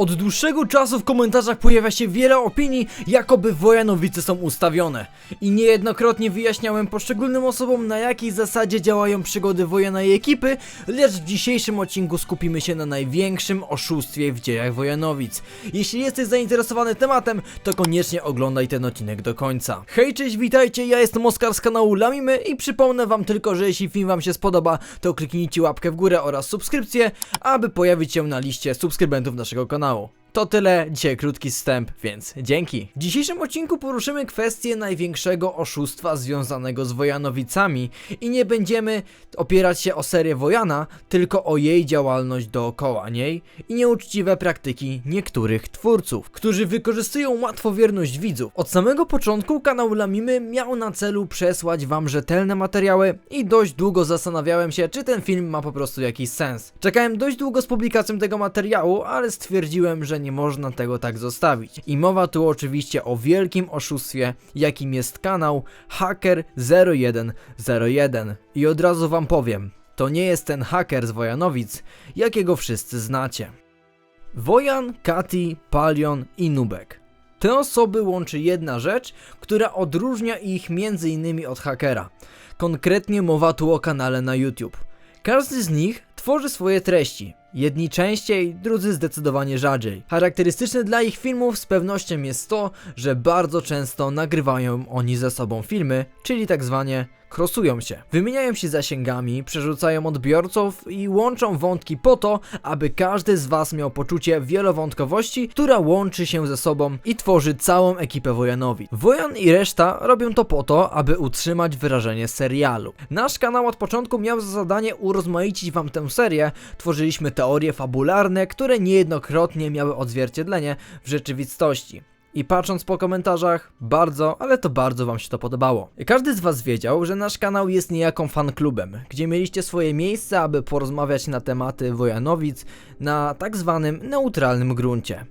Od dłuższego czasu w komentarzach pojawia się wiele opinii, jakoby Wojanowice są ustawione. I niejednokrotnie wyjaśniałem poszczególnym osobom, na jakiej zasadzie działają przygody Wojana i ekipy, lecz w dzisiejszym odcinku skupimy się na największym oszustwie w dziejach Wojanowic. Jeśli jesteś zainteresowany tematem, to koniecznie oglądaj ten odcinek do końca. Hej, cześć, witajcie, ja jestem Oskar z kanału Lamimy i przypomnę wam tylko, że jeśli film wam się spodoba, to kliknijcie łapkę w górę oraz subskrypcję, aby pojawić się na liście subskrybentów naszego kanału. below. To tyle, dzisiaj krótki wstęp, więc dzięki. W dzisiejszym odcinku poruszymy kwestię największego oszustwa związanego z Wojanowicami i nie będziemy opierać się o serię Wojana, tylko o jej działalność dookoła niej i nieuczciwe praktyki niektórych twórców, którzy wykorzystują łatwowierność widzów. Od samego początku kanał Lamimy miał na celu przesłać wam rzetelne materiały i dość długo zastanawiałem się, czy ten film ma po prostu jakiś sens. Czekałem dość długo z publikacją tego materiału, ale stwierdziłem, że nie można tego tak zostawić. I mowa tu oczywiście o wielkim oszustwie, jakim jest kanał Hacker0101. I od razu wam powiem, to nie jest ten haker z Wojanowic, jakiego wszyscy znacie. Wojan, Kati, Palion i Nubek. Te osoby łączy jedna rzecz, która odróżnia ich innymi od hakera. Konkretnie mowa tu o kanale na YouTube. Każdy z nich tworzy swoje treści. Jedni częściej, drudzy zdecydowanie rzadziej. Charakterystyczne dla ich filmów z pewnością jest to, że bardzo często nagrywają oni ze sobą filmy, czyli tak zwanie krosują się. Wymieniają się zasięgami, przerzucają odbiorców i łączą wątki po to, aby każdy z was miał poczucie wielowątkowości, która łączy się ze sobą i tworzy całą ekipę Wojanowi. Wojan i reszta robią to po to, aby utrzymać wyrażenie serialu. Nasz kanał od początku miał za zadanie urozmaicić wam tę serię, tworzyliśmy teorie fabularne, które niejednokrotnie miały odzwierciedlenie w rzeczywistości. I patrząc po komentarzach, bardzo, ale to bardzo wam się to podobało. Każdy z was wiedział, że nasz kanał jest niejaką fanklubem, gdzie mieliście swoje miejsce, aby porozmawiać na tematy Wojanowic na tak zwanym neutralnym gruncie.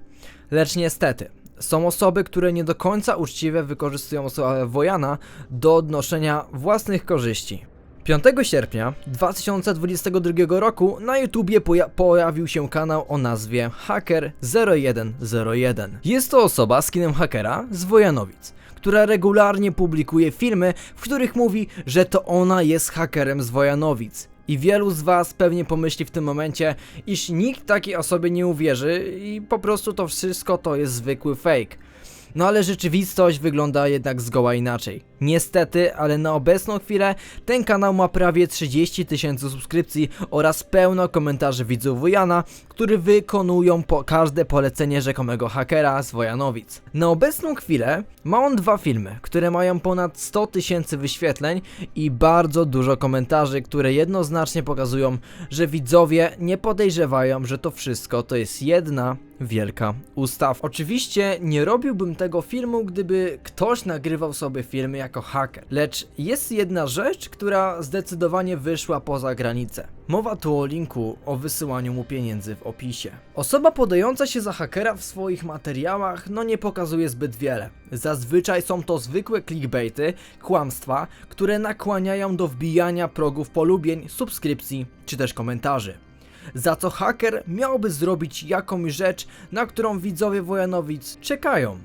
Lecz niestety, są osoby, które nie do końca uczciwie wykorzystują sławę Wojana do odnoszenia własnych korzyści. 5 sierpnia 2022 roku na YouTubie poja pojawił się kanał o nazwie Hacker0101. Jest to osoba z kinem hakera z Wojanowic, która regularnie publikuje filmy, w których mówi, że to ona jest hakerem z Wojanowic. I wielu z was pewnie pomyśli w tym momencie, iż nikt takiej osobie nie uwierzy i po prostu to wszystko to jest zwykły fake. No ale rzeczywistość wygląda jednak zgoła inaczej. Niestety, ale na obecną chwilę ten kanał ma prawie 30 tysięcy subskrypcji oraz pełno komentarzy widzów Wojana, którzy wykonują po każde polecenie rzekomego hakera z Wojanowic. Na obecną chwilę ma on dwa filmy, które mają ponad 100 tysięcy wyświetleń i bardzo dużo komentarzy, które jednoznacznie pokazują, że widzowie nie podejrzewają, że to wszystko to jest jedna wielka ustaw. Oczywiście nie robiłbym tego filmu, gdyby ktoś nagrywał sobie filmy jako haker. Lecz jest jedna rzecz, która zdecydowanie wyszła poza granicę. Mowa tu o linku o wysyłaniu mu pieniędzy w opisie. Osoba podająca się za hakera w swoich materiałach no nie pokazuje zbyt wiele. Zazwyczaj są to zwykłe clickbaity, kłamstwa, które nakłaniają do wbijania progów polubień, subskrypcji czy też komentarzy za co haker miałby zrobić jakąś rzecz, na którą widzowie Wojanowic czekają.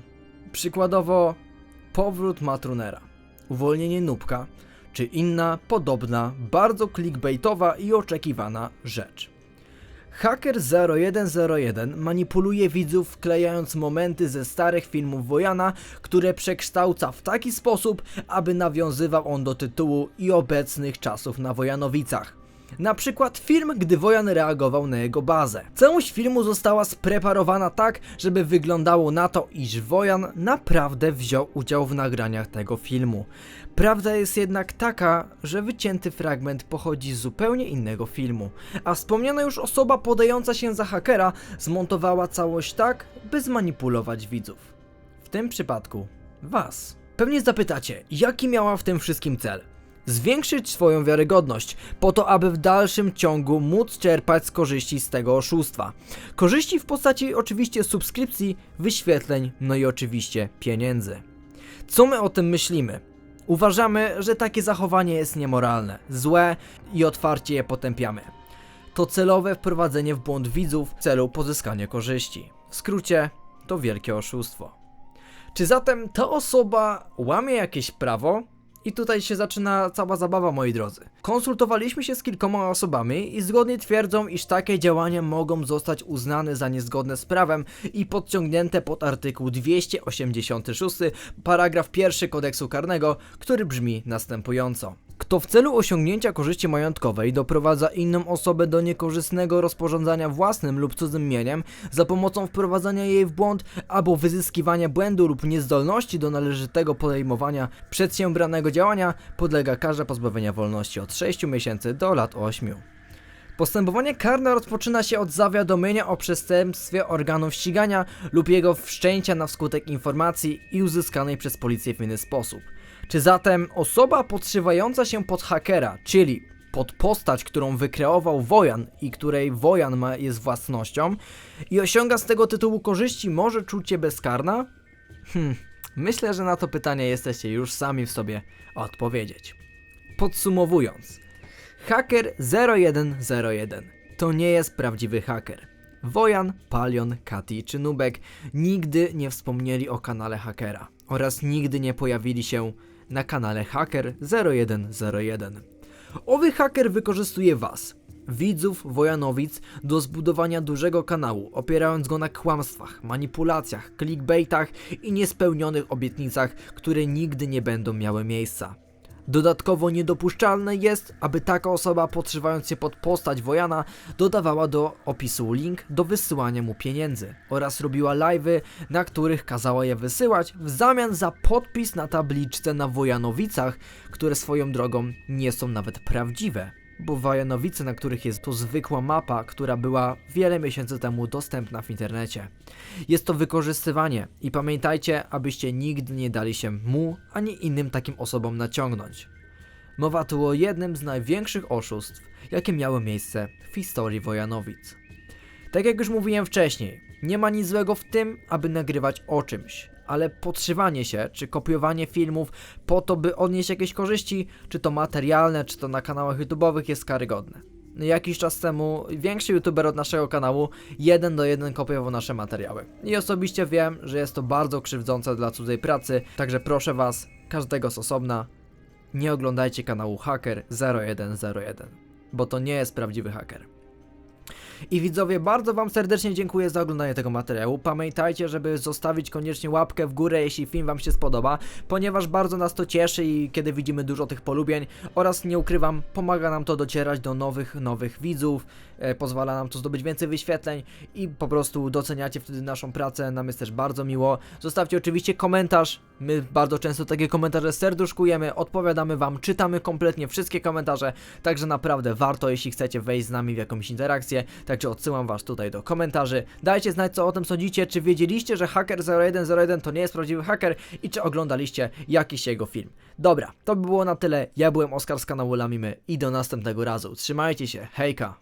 Przykładowo powrót Matrunera, uwolnienie Nubka, czy inna podobna, bardzo clickbaitowa i oczekiwana rzecz. Hacker 0101 manipuluje widzów wklejając momenty ze starych filmów Wojana, które przekształca w taki sposób, aby nawiązywał on do tytułu i obecnych czasów na Wojanowicach. Na przykład film, gdy Wojan reagował na jego bazę. Całość filmu została spreparowana tak, żeby wyglądało na to, iż Wojan naprawdę wziął udział w nagraniach tego filmu. Prawda jest jednak taka, że wycięty fragment pochodzi z zupełnie innego filmu, a wspomniana już osoba podająca się za hakera zmontowała całość tak, by zmanipulować widzów. W tym przypadku Was. Pewnie zapytacie, jaki miała w tym wszystkim cel? Zwiększyć swoją wiarygodność, po to aby w dalszym ciągu móc czerpać z korzyści z tego oszustwa. Korzyści w postaci oczywiście subskrypcji, wyświetleń, no i oczywiście pieniędzy. Co my o tym myślimy? Uważamy, że takie zachowanie jest niemoralne, złe i otwarcie je potępiamy. To celowe wprowadzenie w błąd widzów w celu pozyskania korzyści. W skrócie, to wielkie oszustwo. Czy zatem ta osoba łamie jakieś prawo? I tutaj się zaczyna cała zabawa, moi drodzy. Konsultowaliśmy się z kilkoma osobami i zgodnie twierdzą, iż takie działania mogą zostać uznane za niezgodne z prawem i podciągnięte pod artykuł 286, paragraf 1 kodeksu karnego, który brzmi następująco. Kto w celu osiągnięcia korzyści majątkowej doprowadza inną osobę do niekorzystnego rozporządzania własnym lub cudzym mieniem za pomocą wprowadzania jej w błąd albo wyzyskiwania błędu lub niezdolności do należytego podejmowania przedsiębranego działania, podlega karze pozbawienia wolności od 6 miesięcy do lat 8. Postępowanie karne rozpoczyna się od zawiadomienia o przestępstwie organów ścigania lub jego wszczęcia na wskutek informacji i uzyskanej przez policję w inny sposób. Czy zatem osoba podszywająca się pod hakera, czyli pod postać, którą wykreował Wojan i której Wojan ma, jest własnością i osiąga z tego tytułu korzyści, może czuć się bezkarna? Hmm, myślę, że na to pytanie jesteście już sami w sobie odpowiedzieć. Podsumowując, Haker 0101 to nie jest prawdziwy haker. Wojan, Palion, Kati czy Nubek nigdy nie wspomnieli o kanale hakera oraz nigdy nie pojawili się na kanale Haker 0101. Owy haker wykorzystuje Was, widzów Wojanowic, do zbudowania dużego kanału, opierając go na kłamstwach, manipulacjach, clickbaitach i niespełnionych obietnicach, które nigdy nie będą miały miejsca. Dodatkowo niedopuszczalne jest, aby taka osoba podszywając się pod postać Wojana dodawała do opisu link do wysyłania mu pieniędzy oraz robiła live'y, na których kazała je wysyłać w zamian za podpis na tabliczce na Wojanowicach, które swoją drogą nie są nawet prawdziwe. Bo Wojanowice, na których jest to zwykła mapa, która była wiele miesięcy temu dostępna w internecie. Jest to wykorzystywanie i pamiętajcie, abyście nigdy nie dali się mu ani innym takim osobom naciągnąć. Mowa tu o jednym z największych oszustw, jakie miały miejsce w historii Wojanowic. Tak jak już mówiłem wcześniej, nie ma nic złego w tym, aby nagrywać o czymś, ale podszywanie się czy kopiowanie filmów po to, by odnieść jakieś korzyści, czy to materialne, czy to na kanałach YouTube'owych jest karygodne. Jakiś czas temu większy youtuber od naszego kanału jeden do jeden kopiował nasze materiały. I osobiście wiem, że jest to bardzo krzywdzące dla cudzej pracy, także proszę was, każdego z osobna, nie oglądajcie kanału Hacker 0101, bo to nie jest prawdziwy haker. I widzowie, bardzo Wam serdecznie dziękuję za oglądanie tego materiału. Pamiętajcie, żeby zostawić koniecznie łapkę w górę, jeśli film Wam się spodoba, ponieważ bardzo nas to cieszy i kiedy widzimy dużo tych polubień oraz nie ukrywam, pomaga nam to docierać do nowych, nowych widzów, e, pozwala nam to zdobyć więcej wyświetleń i po prostu doceniacie wtedy naszą pracę, nam jest też bardzo miło. Zostawcie oczywiście komentarz, my bardzo często takie komentarze serduszkujemy, odpowiadamy Wam, czytamy kompletnie wszystkie komentarze, także naprawdę warto, jeśli chcecie wejść z nami w jakąś interakcję, także odsyłam Was tutaj do komentarzy. Dajcie znać, co o tym sądzicie, czy wiedzieliście, że Hacker 0101 to nie jest prawdziwy haker i czy oglądaliście jakiś jego film. Dobra, to by było na tyle. Ja byłem Oskar z kanału Lamimy i do następnego razu. Trzymajcie się, hejka!